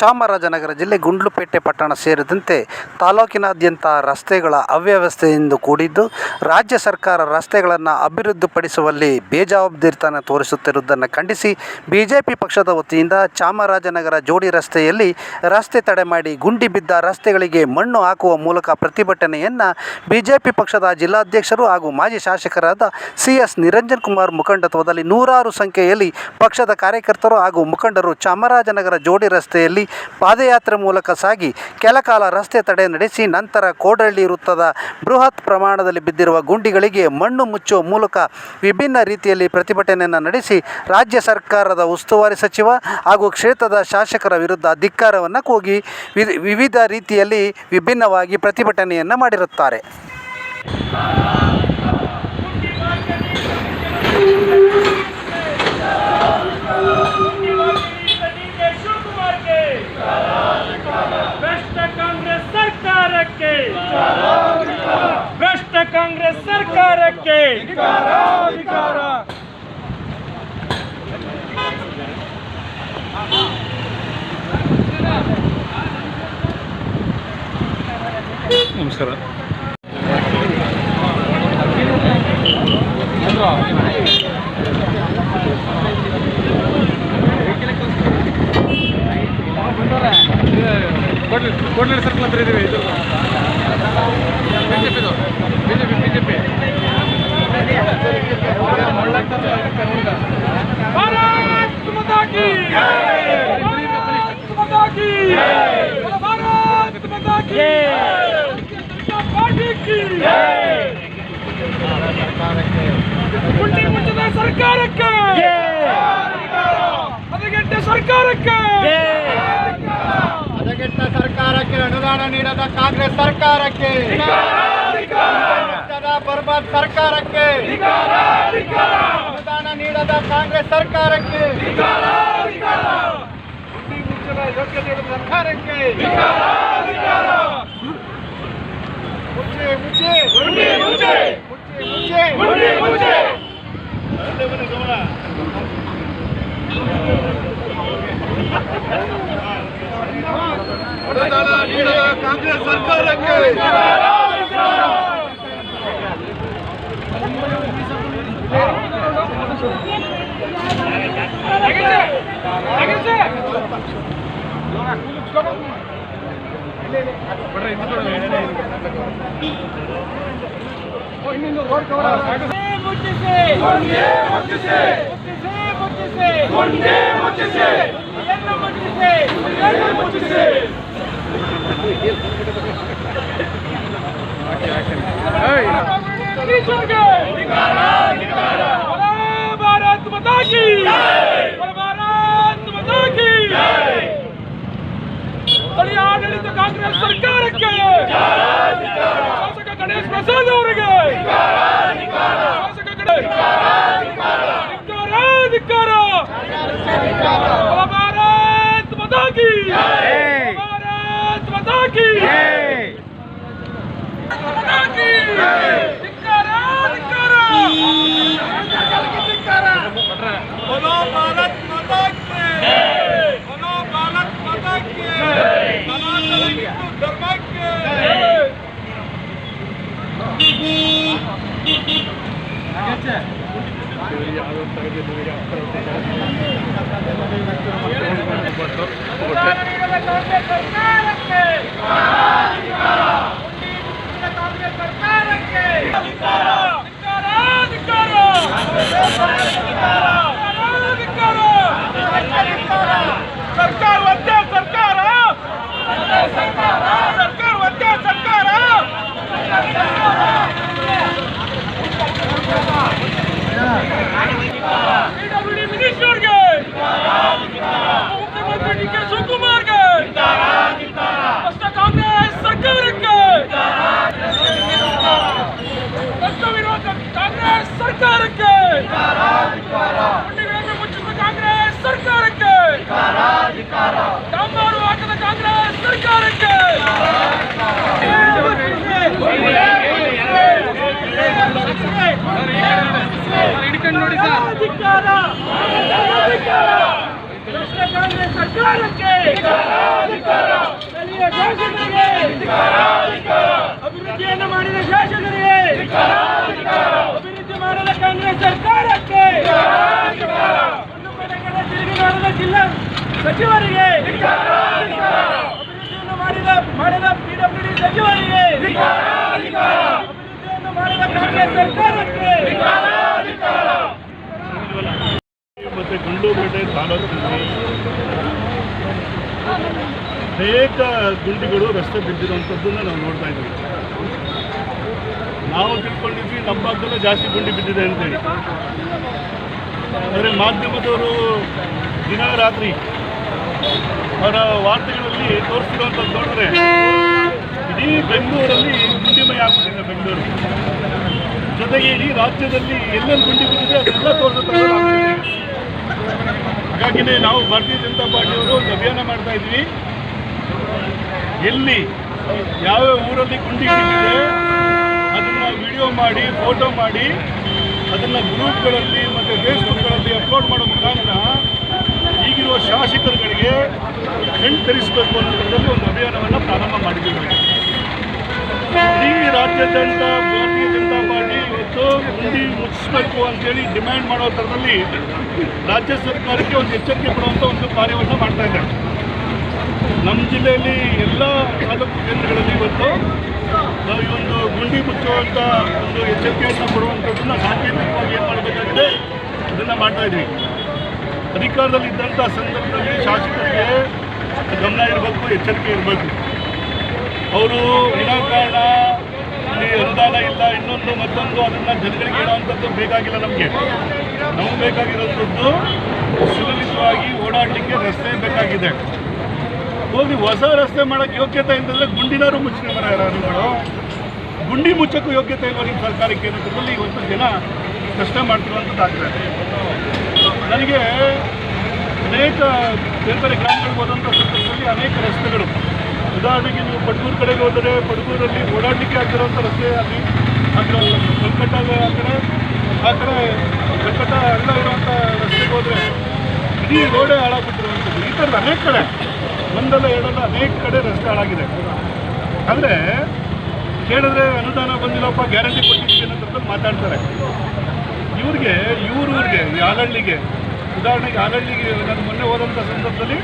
ಚಾಮರಾಜನಗರ ಜಿಲ್ಲೆ ಗುಂಡ್ಲುಪೇಟೆ ಪಟ್ಟಣ ಸೇರಿದಂತೆ ತಾಲೂಕಿನಾದ್ಯಂತ ರಸ್ತೆಗಳ ಅವ್ಯವಸ್ಥೆಯಿಂದ ಕೂಡಿದ್ದು, ರಾಜ್ಯ ಸರ್ಕಾರ ರಸ್ತೆಗಳನ್ನು ಅಭಿವೃದ್ಧಿಪಡಿಸುವಲ್ಲಿ ಬೇಜವಾಬ್ದಾರಿತನ ತೋರಿಸುತ್ತಿರುವುದನ್ನು ಖಂಡಿಸಿ, ಬಿಜೆಪಿ ಪಕ್ಷದ ವತಿಯಿಂದ ಚಾಮರಾಜನಗರ ಜೋಡಿ ರಸ್ತೆಯಲ್ಲಿ ರಸ್ತೆ ತಡೆ ಮಾಡಿ ಗುಂಡಿ ಬಿದ್ದ ರಸ್ತೆಗಳಿಗೆ ಮಣ್ಣು ಹಾಕುವ ಮೂಲಕ ಪ್ರತಿಭಟನೆಯನ್ನು ಬಿಜೆಪಿ ಪಕ್ಷದ ಜಿಲ್ಲಾಧ್ಯಕ್ಷರು ಹಾಗೂ ಮಾಜಿ ಶಾಸಕರಾದ ಸಿ ಎಸ್ ನಿರಂಜನ್ ಕುಮಾರ್ ಮುಖಂಡತ್ವದಲ್ಲಿ ನೂರಾರು ಸಂಖ್ಯೆಯಲ್ಲಿ ಪಕ್ಷದ ಕಾರ್ಯಕರ್ತರು ಹಾಗೂ ಮುಖಂಡರು ಚಾಮರಾಜನಗರ ಜೋಡಿ ರಸ್ತೆಯಲ್ಲಿ ಪಾದಯಾತ್ರೆ ಮೂಲಕ ಸಾಗಿ ಕೆಲಕಾಲ ರಸ್ತೆ ತಡೆ ನಡೆಸಿ ನಂತರ ಕೋಡಳ್ಳಿ ವೃತ್ತದ ಬೃಹತ್ ಪ್ರಮಾಣದಲ್ಲಿ ಬಿದ್ದಿರುವ ಗುಂಡಿಗಳಿಗೆ ಮಣ್ಣು ಮುಚ್ಚುವ ಮೂಲಕ ವಿಭಿನ್ನ ರೀತಿಯಲ್ಲಿ ಪ್ರತಿಭಟನೆಯನ್ನು ನಡೆಸಿ ರಾಜ್ಯ ಸರ್ಕಾರದ ಉಸ್ತುವಾರಿ ಸಚಿವ ಹಾಗೂ ಕ್ಷೇತ್ರದ ಶಾಸಕರ ವಿರುದ್ಧ ಧಿಕ್ಕಾರವನ್ನು ಕೂಗಿ ವಿವಿಧ ರೀತಿಯಲ್ಲಿ ವಿಭಿನ್ನವಾಗಿ ಪ್ರತಿಭಟನೆಯನ್ನು ಮಾಡಿರುತ್ತಾರೆ ಶಿವಕುಮಾರ್ಗೆ ಭ್ರಷ್ಟ ಕಾಂಗ್ರೆಸ್ ಸರ್ಕಾರಕ್ಕೆ. ಭ್ರಷ್ಟ ಕಾಂಗ್ರೆಸ್ ಸರ್ಕಾರಕ್ಕೆ. ನಮಸ್ಕಾರ. ಕೊಡ್ಲಿ ಸರ್ಕಲ್ ಹತ್ರ ಇದ್ದೀವಿ ಇದು ಬಿಜೆಪಿದು ಬಿಜೆಪಿ ಬಿಜೆಪಿ ಭಾರತ್ ಮಾತಾ ಕಿ ಭಾರತ್ ಮಾತಾ ಕಿ ಮುಚ್ಚದ ಸರ್ಕಾರಕ್ಕೆ ಸರ್ಕಾರಕ್ಕೆ ಸರ್ಕಾರಕ್ಕೆ ಅನುದಾನ ನೀಡದ ಕಾಂಗ್ರೆಸ್ ಸರ್ಕಾರಕ್ಕೆ ಬರ್ಬಾದ್ ಸರ್ಕಾರಕ್ಕೆ ಅನುದಾನ ನೀಡದ ಕಾಂಗ್ರೆಸ್ ಸರ್ಕಾರಕ್ಕೆ. ಕಾಂಗ್ರೆಸ್ ಸರ್ಕಾರಕ್ಕೆ ಬರ್ರಿ ಇದು ಕೊಡು. ಮುಚ್ಚಿಸಿ ಕಾಂಗ್ರೆಸ್ ಸರ್ಕಾರಕ್ಕೆ ಶಾಸಕ ಗಣೇಶ್ ಪ್ರಸಾದ್ ಅವರಿಗೆ ಶಾಸಕ ಗಣೇಶ್ ಧಿಕ್ಕಾರ ಧಿಕ್ಕಾರ ಭಾರತ್ ಮಾತಾ ಕಿ ಭಾರತ್ ಮಾತಾ ಕಿ ಮಾತಾ ಕಿ ಧಿಕ್ಕಾರ ಧಿಕ್ಕಾರ बोलो भारत ನೋಡಿ ಕಾಂಗ್ರೆಸ್ ಸರ್ಕಾರಕ್ಕೆ ಅಭಿವೃದ್ಧಿಯನ್ನು ಮಾಡಿದ ಶಾಸಕರಿಗೆ ಅಭಿವೃದ್ಧಿ ಮಾಡದ ಕಾಂಗ್ರೆಸ್ ಸರ್ಕಾರಕ್ಕೆ ಒಂದು ತಿರುಗಿ ಜಿಲ್ಲಾ ಸಚಿವರಿಗೆ ಅಭಿವೃದ್ಧಿಯನ್ನು ಮಾಡಿದ ಮಾಡಿದ ಪಿಡಬ್ಲ್ಯೂಡಿ ಸಚಿವರಿಗೆ ಅಭಿವೃದ್ಧಿಯನ್ನು ಮಾಡಿದ ಕಾಂಗ್ರೆಸ್ ಸರ್ಕಾರಕ್ಕೆ ಮತ್ತು ಗುಂಡ್ಲುಪೇಟೆ ತಾಲೂಕಿನಲ್ಲಿ ಅನೇಕ ಗುಂಡಿಗಳು ರಸ್ತೆ ಬಿದ್ದಿರುವಂಥದ್ದನ್ನು ನಾವು ನೋಡ್ತಾ ಇದ್ದೀವಿ. ನಾವು ತಿಳ್ಕೊಂಡಿದ್ವಿ ನಮ್ಮ ಭಾಗದಲ್ಲೇ ಜಾಸ್ತಿ ಗುಂಡಿ ಬಿದ್ದಿದೆ ಅಂತೇಳಿ. ಆದರೆ ಮಾಧ್ಯಮದವರು ದಿನ ರಾತ್ರಿ ಅವರ ವಾರ್ತೆಗಳಲ್ಲಿ ತೋರಿಸಿರುವಂತ ನೋಡಿದ್ರೆ ಇಡೀ ಬೆಂಗಳೂರಲ್ಲಿ ಗುಂಡಿಮಯ ಆಗ್ಬಿಟ್ಟಿದೆ ಬೆಂಗಳೂರು. ಜೊತೆಗೆ ಇಡೀ ರಾಜ್ಯದಲ್ಲಿ ಎಲ್ಲೆಲ್ಲಿ ಗುಂಡಿ ಬಿದ್ದಿದೆ ಅದೆಲ್ಲ ತೋರಿಸುತ್ತೆ ಹಾಗಾಗಿನೇ ನಾವು ಭಾರತೀಯ ಜನತಾ ಪಾರ್ಟಿಯವರು ಒಂದು ಅಭಿಯಾನ ಮಾಡ್ತಾ ಇದ್ವಿ ಎಲ್ಲಿ ಯಾವ್ಯಾವ ಊರಲ್ಲಿ ಗುಂಡಿ ಬಿದ್ದಿದೆ ಅದನ್ನ ವಿಡಿಯೋ ಮಾಡಿ, ಫೋಟೋ ಮಾಡಿ, ಅದನ್ನ ಗ್ರೂಪ್ಗಳಲ್ಲಿ ಮತ್ತು ಫೇಸ್ಬುಕ್ಗಳಲ್ಲಿ ಅಪ್ಲೋಡ್ ಮಾಡೋ ಮುಖಾಂತರ ಈಗಿರುವ ಶಾಸಕರುಗಳಿಗೆ ಕಣ್ ತರಿಸಬೇಕು ಅನ್ನೋದ್ರಲ್ಲಿ ಒಂದು ಅಭಿಯಾನವನ್ನು ಪ್ರಾರಂಭ ಮಾಡಿದ್ದೀವಿ. ಇಡೀ ರಾಜ್ಯಾದ್ಯಂತ ಭಾರತೀಯ ಜನತಾ ಪಾರ್ಟಿ ಇವತ್ತು ಗುಂಡಿ ಮುಚ್ಚಿಸ್ಬೇಕು ಅಂತೇಳಿ ಡಿಮ್ಯಾಂಡ್ ಮಾಡೋ ಥರದಲ್ಲಿ ರಾಜ್ಯ ಸರ್ಕಾರಕ್ಕೆ ಒಂದು ಎಚ್ಚರಿಕೆ ಕೊಡುವಂಥ ಒಂದು ಕಾರ್ಯವನ್ನು ಮಾಡ್ತಾ ಇದ್ದಾರೆ. ನಮ್ಮ ಜಿಲ್ಲೆಯಲ್ಲಿ ಎಲ್ಲ ತಾಲೂಕು ಕೇಂದ್ರಗಳಲ್ಲಿ ಇವತ್ತು ನಾವು ಈ ಒಂದು ಗುಂಡಿ ಮುಚ್ಚುವಂಥ ಒಂದು ಎಚ್ಚರಿಕೆಯನ್ನು ಕೊಡುವಂಥದ್ದನ್ನು ಸಾಂಕೇತಿಕವಾಗಿ ಏನು ಮಾಡಬೇಕಾಗಿದೆ ಅದನ್ನು ಮಾಡ್ತಾ ಇದ್ವಿ ಅಧಿಕಾರದಲ್ಲಿ ಇದ್ದಂಥ ಸಂದರ್ಭದಲ್ಲಿ ಶಾಸಕರಿಗೆ ಗಮನ ಇರಬೇಕು, ಎಚ್ಚರಿಕೆ ಇರಬೇಕು. ಅವರು ವಿನಾಕಾರಣ ಇಲ್ಲಿ ಅನುದಾನ ಇಲ್ಲ, ಇನ್ನೊಂದು, ಮತ್ತೊಂದು, ಅದನ್ನು ಜನಗಳಿಗೆ ಹೇಳುವಂಥದ್ದು ಬೇಕಾಗಿಲ್ಲ ನಮಗೆ. ನಮ್ಗೆ ಬೇಕಾಗಿರೋಂಥದ್ದು ಸುಲಲಿತವಾಗಿ ಓಡಾಡಲಿಕ್ಕೆ ರಸ್ತೆ ಬೇಕಾಗಿದೆ. ಹೋಗಿ ಹೊಸ ರಸ್ತೆ ಮಾಡೋಕ್ಕೆ ಯೋಗ್ಯತೆ ಇಂದಲ್ಲ ಗುಂಡಿನಾರು ಮುಚ್ಚಿನ ಮರ ಯಾರು ಗುಂಡಿ ಮುಚ್ಚಕ್ಕೂ ಯೋಗ್ಯತೆ ಇಲ್ವ ನಿಮ್ಮ ಸರ್ಕಾರಕ್ಕೆ ಅನ್ನೋದ್ರಲ್ಲಿ ಇವತ್ತು ಜನ ಕಷ್ಟ ಮಾಡ್ತಿರುವಂಥದ್ದಾಗ್ತದೆ. ನನಗೆ ಅನೇಕ ಬೇರೆ ಬೇರೆ ಗ್ರಾಮಗಳಿಗೆ ಹೋದಂಥ ಸಂದರ್ಭದಲ್ಲಿ ಅನೇಕ ರಸ್ತೆಗಳು. ಉದಾಹರಣೆಗೆ ನೀವು ಪಡ್ಗೂರು ಕಡೆಗೆ ಹೋದರೆ ಪಡ್ಗೂರಲ್ಲಿ ಓಡಾಡಲಿಕ್ಕೆ ಆಗಿರೋಂಥ ರಸ್ತೆ ಅಲ್ಲಿ. ಆ ಕಡೆ ಆ ಕಡೆ. ಆ ಕಡೆ ಕಲ್ಕಟ್ಟ ಅಲ್ಲ ಇರುವಂಥ ರಸ್ತೆಗೆ ಹೋದರೆ ಇಡೀ ರೋಡೇ ಹಾಳಾಗ್ಬಿಟ್ಟಿರುವಂಥದ್ದು. ಈ ಥರದ ಅನೇಕ ಕಡೆ, ಒಂದಲ್ಲ ಎರಡಲ್ಲ ಅನೇಕ ಕಡೆ ರಸ್ತೆ ಹಾಳಾಗಿದೆ. ಅಂದರೆ ಕೇಳಿದ್ರೆ ಅನುದಾನ ಬಂದಿಲ್ಲಪ್ಪ, ಗ್ಯಾರಂಟಿ ಕೊಟ್ಟಿದ್ದೀನಿ ಅನ್ನೋದ್ರಲ್ಲಿ ಮಾತಾಡ್ತಾರೆ. ಇವ್ರಿಗೆ ಇವ್ರೂರಿಗೆ ಈ ಆಲಹಳ್ಳಿಗೆ ಉದಾಹರಣೆಗೆ ಆಲಹಳ್ಳಿಗೆ ನಾನು ಮೊನ್ನೆ ಹೋದಂಥ ಸಂದರ್ಭದಲ್ಲಿ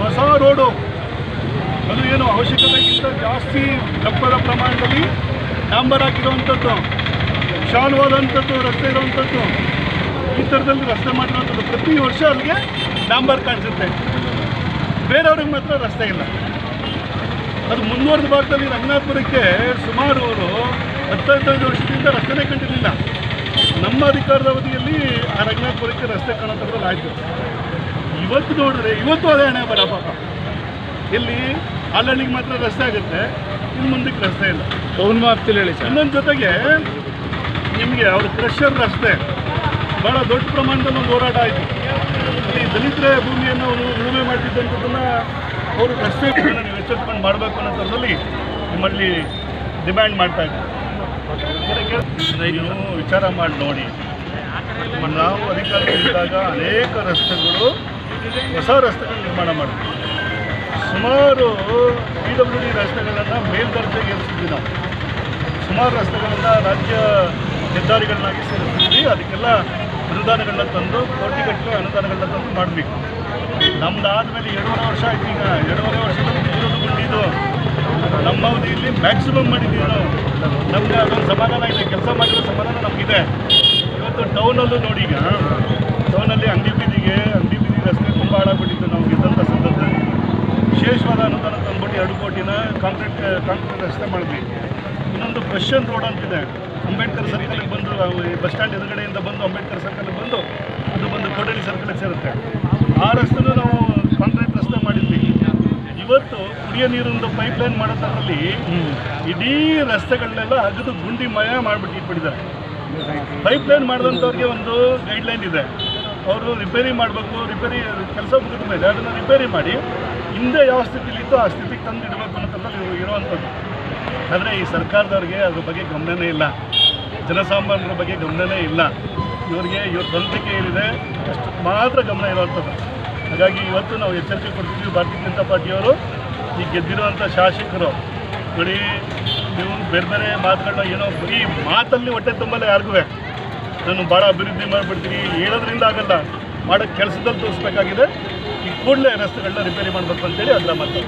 ಹೊಸ ರೋಡು. ಅದು ಏನು ಅವಶ್ಯಕತೆಗಿಂತ ಜಾಸ್ತಿ ದಪ್ಪದ ಪ್ರಮಾಣದಲ್ಲಿ ಡಾಂಬರ್ ಹಾಕಿರುವಂಥದ್ದು, ವಿಶಾಲವಾದಂಥದ್ದು, ರಸ್ತೆ ಇರುವಂಥದ್ದು, ಈ ಥರದಲ್ಲಿ ರಸ್ತೆ ಮಾಡಿರುವಂಥದ್ದು ಪ್ರತಿ ವರ್ಷ ಅಲ್ಲಿಗೆ ಡಾಂಬರ್ ಕಾಣಿಸುತ್ತೆ. ಬೇರೆಯವ್ರಿಗೆ ಮಾತ್ರ ರಸ್ತೆ ಇಲ್ಲ. ಅದು ಮುಂದುವರೆದ ಭಾಗದಲ್ಲಿ ರಂಗನಾಥಪುರಕ್ಕೆ ಸುಮಾರು ಅವರು ಹತ್ತು ಹದಿನೈದು ವರ್ಷದಿಂದ ರಸ್ತೆನೇ ಕಂಡಿರಲಿಲ್ಲ. ನಮ್ಮ ಅಧಿಕಾರದ ಅವಧಿಯಲ್ಲಿ ಆ ರಂಗನಾಥಪುರಕ್ಕೆ ರಸ್ತೆ ಕಾಣೋದ್ರಲ್ಲಿ ಆಯಿತು. ಇವತ್ತು ನೋಡಿದ್ರೆ ಇವತ್ತು ಅದೇ ಹಣೆ ಬರ ಪಾಪ. ಇಲ್ಲಿ ಅಲ್ಲಲ್ಲಿಗೆ ಮಾತ್ರ ರಸ್ತೆ ಆಗುತ್ತೆ. ಇನ್ನು ಮುಂದಕ್ಕೆ ರಸ್ತೆ ಇಲ್ಲ. ಅವನು ಮಾತಿಲ್ಲ ಹೇಳಿ ಇನ್ನೊಂದು ಜೊತೆಗೆ ನಿಮಗೆ ಅವ್ರ ಕ್ರಷರ್ ರಸ್ತೆ. ಭಾಳ ದೊಡ್ಡ ಪ್ರಮಾಣದಲ್ಲಿ ಒಂದು ಹೋರಾಟ ಆಯಿತು. ಇಲ್ಲಿ ದಲಿತರ ಭೂಮಿಯನ್ನು ಅವರು ಉಳುಮೆ ಮಾಡ್ತಿದ್ದಂಥದ್ದನ್ನು ಅವರು ರಸ್ತೆ ನೀವು ಎಚ್ಚೆತ್ಕೊಂಡು ಮಾಡಬೇಕು ಅನ್ನೋದ್ರಲ್ಲಿ ನಿಮ್ಮಲ್ಲಿ ಡಿಮ್ಯಾಂಡ್ ಮಾಡ್ತಾ ಇದ್ದಾರೆ. ನೀವು ವಿಚಾರ ಮಾಡಿ ನೋಡಿ. ನಾವು ಅಧಿಕಾರದಲ್ಲಿದ್ದಾಗ ಅನೇಕ ರಸ್ತೆಗಳು, ಹೊಸ ರಸ್ತೆಗಳು ನಿರ್ಮಾಣ ಮಾಡಿದ್ವಿ. ಸುಮಾರು ಪಿ ಡಬ್ಲ್ಯೂ ಡಿ ರಸ್ತೆಗಳನ್ನು ಮೇಲ್ದರ್ಜೆಗೆ ಏರಿಸಿದ್ವಿ ನಾವು. ಸುಮಾರು ರಸ್ತೆಗಳನ್ನು ರಾಜ್ಯ ಹೆದ್ದಾರಿಗಳನ್ನಾಗಿ ಸೇರಿಸ್ತೀವಿ ಅದಕ್ಕೆಲ್ಲ ಅನುದಾನಗಳನ್ನ ತಂದು, ಕೋಟಿಗಟ್ಟಲೆ ಅನುದಾನಗಳನ್ನ ತಂದು ಮಾಡಬೇಕು. ನಮ್ದು ಆದಮೇಲೆ ಎರಡೂವರೆ ವರ್ಷ ಆಯ್ತು ಈಗ. ಎರಡೂವರೆ ವರ್ಷದಲ್ಲಿ ಬಂದಿದ್ದು ನಮ್ಮ ಅವಧಿಯಲ್ಲಿ ಮ್ಯಾಕ್ಸಿಮಮ್ ಮಾಡಿದ್ದೀವಿ ನಾವು. ನಮ್ಗೆ ಅದೊಂದು ಸಮಾಧಾನ ಇದೆ, ಕೆಲಸ ಮಾಡಿರೋ ಸಮಾಧಾನ ನಮಗಿದೆ. ಇವತ್ತು ಟೌನಲ್ಲೂ ನೋಡಿ ಈಗ ಟೌನಲ್ಲಿ ಅಂಗಡಿ ಬೀದಿಗೆ ಅಂಗಡಿ ಬೀದಿ ರಸ್ತೆ ತುಂಬ ಹಾಳಾಗ್ಬಿಟ್ಟಿತ್ತು ನಾವು ಗೆದ್ದಂಥ ಸಂದರ್ಭದಲ್ಲಿ. ವಿಶೇಷವಾದ ಅನುದಾನ ತಂದ್ಬಿಟ್ಟು ಎರಡು ಕೋಟಿನ ಕಾಂಕ್ರೀಟ್ ಕಾಂಕ್ರೀಟ್ ರಸ್ತೆ ಮಾಡಿದ್ವಿ. ಇನ್ನೊಂದು ಕ್ವಶನ್ ರೋಡ್ ಅಂತಿದೆ. ಅಂಬೇಡ್ಕರ್ ಸರ್ಕಲ್ಗೆ ಬಂದು ಬಸ್ ಸ್ಟ್ಯಾಂಡ್ ಎದುರುಗಡೆಯಿಂದ ಬಂದು ಅಂಬೇಡ್ಕರ್ ಸರ್ಕಲ್ಗೆ ಬಂದು ಅದು ಬಂದು ಕೋಟಲಿ ಸರ್ಕಲ್ಗೆ ಸೇರುತ್ತೆ. ಆ ರಸ್ತೆನೂ ನಾವು ಇವತ್ತು ಕುಡಿಯೋ ನೀರಿಂದು ಪೈಪ್ ಲೈನ್ ಮಾಡೋದ್ರಲ್ಲಿ ಇಡೀ ರಸ್ತೆಗಳನ್ನೆಲ್ಲ ಅಗದು ಗುಂಡಿ ಮಯ ಮಾಡಿಬಿಟ್ಟು ಇಟ್ಬಿಟ್ಟಿದ್ದಾರೆ. ಪೈಪ್ ಲೈನ್ ಮಾಡಿದಂಥವ್ರಿಗೆ ಒಂದು ಗೈಡ್ಲೈನ್ ಇದೆ. ಅವರು ರಿಪೇರಿ ಮಾಡಬೇಕು ರಿಪೇರಿ ಕೆಲಸ ಮುಗಿದ ಮೇಲೆ ಅದನ್ನು ರಿಪೇರಿ ಮಾಡಿ ಹಿಂದೆ ಯಾವ ಸ್ಥಿತಿಲಿತ್ತೋ ಆ ಸ್ಥಿತಿಗೆ ತಂದು ಇಡಬೇಕು ಅನ್ನೋದ್ರಲ್ಲಿ ಇರುವಂಥದ್ದು. ಆದರೆ ಈ ಸರ್ಕಾರದವ್ರಿಗೆ ಅದ್ರ ಬಗ್ಗೆ ಗಮನನೇ ಇಲ್ಲ. ಜನಸಾಮಾನ್ಯರ ಬಗ್ಗೆ ಗಮನನೇ ಇಲ್ಲ. ಇವರಿಗೆ ಇವ್ರ ಸ್ವಂತಿಕೆ ಏನಿದೆ ಅಷ್ಟು ಮಾತ್ರ ಗಮನ ಇರುವಂಥದ್ದು. ಹಾಗಾಗಿ ಇವತ್ತು ನಾವು ಎಚ್ಚರಿಕೆ ಕೊಡ್ತಿದ್ದೀವಿ ಭಾರತೀಯ ಜನತಾ ಪಾರ್ಟಿಯವರು. ಈ ಗೆದ್ದಿರುವಂಥ ಶಾಸಕರು. ಬರೀ ನೀವು ಬೇರೆ ಬೇರೆ ಮಾತುಗಳನ್ನ ಏನೋ ಬರೀ ಮಾತಲ್ಲಿ ಹೊಟ್ಟೆ ತುಂಬಲ್ಲ ಯಾರಿಗೂ. ನಾನು ಭಾಳ ಅಭಿವೃದ್ಧಿ ಮಾಡಿಬಿಡ್ತೀನಿ. ಹೇಳೋದ್ರಿಂದ ಆಗಲ್ಲ. ಮಾಡೋ ಕೆಲಸದಲ್ಲಿ ತೋರಿಸ್ಬೇಕಾಗಿದೆ. ಈ ಕೂಡಲೇ ರಸ್ತೆಗಳನ್ನ ರಿಪೇರಿ ಮಾಡಬೇಕು ಅಂತೇಳಿ ಅದರ ಮಾತು.